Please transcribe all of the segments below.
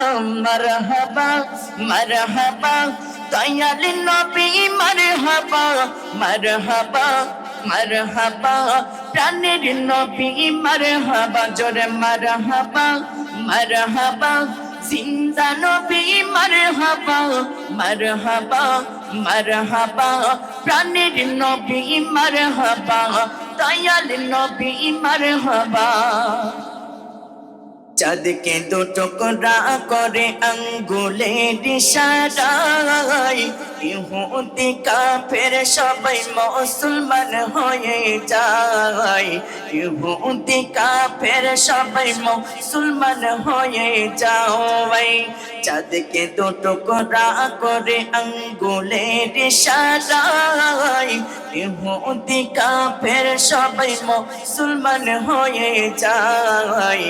মারহাবা মারহাবা, দয়াল নবী মারহাবা মারহাবা মারহাবা, প্রাণের নবী মারহাবা, জোরে মারহাবা মারহাবা, জিন্দা নবী মারহাবা মারহাবা মারহাবা, প্রাণের নবী মারহাবা, দয়াল নবী মারহাবা। চাঁদকে দুটো টুকরা করে আঙ্গুলের ইশারায়। ইহুদি কাফের সবাই মুসলমান হয়ে যায়। ইহুদি কাফের সবাই মুসলমান হয়ে যায়। চাঁদকে দুটো টুকরা করে আঙ্গুলের ইশারায়। ইহুদি কাফের সবাই মুসলমান হয়ে যায়।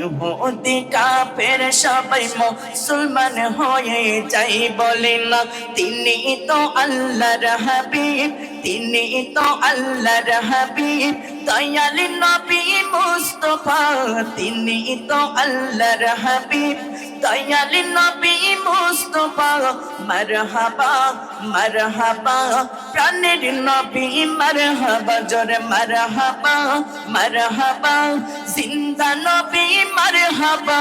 ইহুদি কাফের সবাই মুসলমান হয়ে যাই বলে না, তিনি তো আল্লাহর হাবিব, তিনি তো আল্লাহর হাবিব। দয়াল নবী মুস্তফা, তিনি তো আল্লাহর হাবিব। দয়াল নবী মুস্তফা, মারহাবা মারহাবা। প্রাণের নবী মারহাবা, জোরে মারহাবা মারহাবা। জিন্দা নবী মারহাবা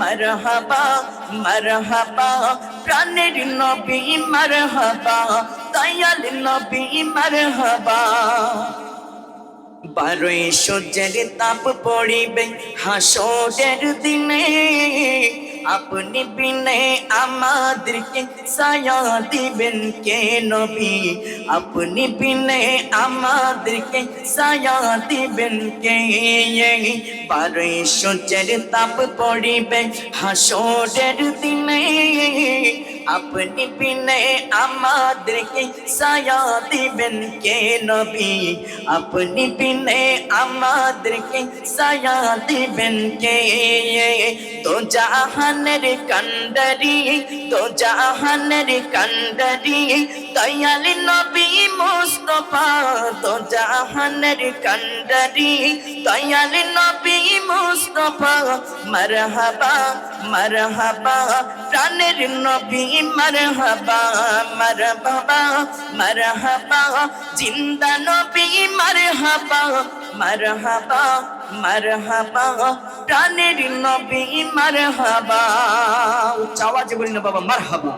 মারহাবা মারহাবা। প্রাণের নবী মারহাবা, দয়াল নবী মারহাবা। বারোই সূর্যের তাপ পড়িবে হাসরের দিনে। আপনি বিনে আমাদেরকে সায়া দিবেন কে নবী আপনি বিনে আমাদেরকে সায়া দিবেন কে বারোই সূর্যের তাপ পড়িবে হাসরের দিনে আপনি বিনে আমাদেরকে সায়া দিবেন কে নবী আপনি বিনে আমাদেরকে সায়া দিবেন কে তো জাহানের কান্ডারি, তো জাহানের কান্ডারি, দয়াল নবী মুস্তফা, তো জাহানের কান্ডারি, দয়াল নবী মুস্তফা, মারহাবা মারহাবা, প্রাণের নবী মারহাবা মারহাবা মারহাবা, জিন্দা নবী মারহাবা মারহাবা মারহাবা প্রাণের নবী মারহাবা। উচ্চ আওয়াজে বলি না বাবা মারহাবা।